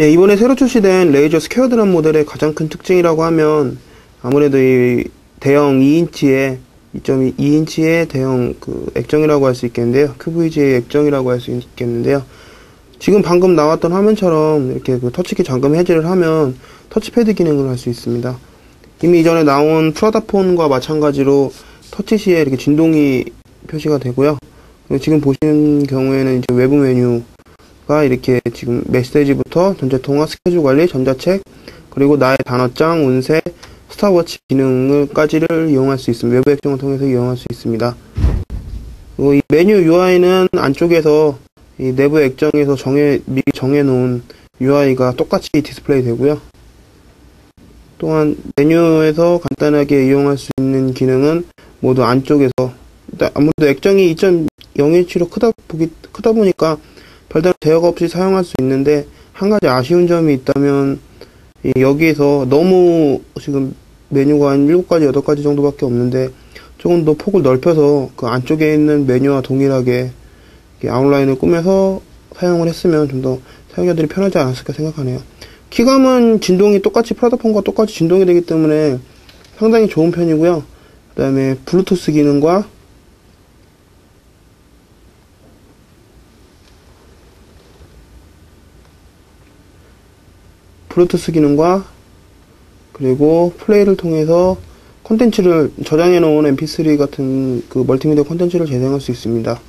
예, 이번에 새로 출시된 레이저 스퀘어 드럼 모델의 가장 큰 특징이라고 하면 아무래도 이 대형 2인치의 2.2인치의 대형 그 액정이라고 할 수 있겠는데요. QVGA 액정이라고 할 수 있겠는데요. 지금 방금 나왔던 화면처럼 이렇게 그 터치키 잠금 해제를 하면 터치패드 기능을 할 수 있습니다. 이미 이전에 나온 프라다폰과 마찬가지로 터치 시에 이렇게 진동이 표시가 되고요. 지금 보시는 경우에는 이제 외부 메뉴 가 이렇게 지금 메시지부터 전자통화, 스케줄 관리, 전자책, 그리고 나의 단어장, 운세, 스타워치 기능을까지를 이용할 수 있습니다. 외부 액정을 통해서 이용할 수 있습니다. 이 메뉴 UI는 안쪽에서 이 내부 액정에서 정해 미리 정해놓은 UI가 똑같이 디스플레이 되고요. 또한 메뉴에서 간단하게 이용할 수 있는 기능은 모두 안쪽에서 아무래도 액정이 2.0인치로 크다 크다 보니까 별다른 제어가 없이 사용할 수 있는데 한 가지 아쉬운 점이 있다면 여기에서 너무 지금 메뉴가 한 7가지, 8가지 정도밖에 없는데 조금 더 폭을 넓혀서 그 안쪽에 있는 메뉴와 동일하게 아웃라인을 꾸며서 사용을 했으면 좀 더 사용자들이 편하지 않았을까 생각하네요. 키감은 진동이 똑같이 플라트폼과 똑같이 진동이 되기 때문에 상당히 좋은 편이고요. 그 다음에 블루투스 기능과 블루투스 기능과 그리고 플레이를 통해서 콘텐츠를 저장해 놓은 mp3 같은 그 멀티미디어 콘텐츠를 재생할 수 있습니다.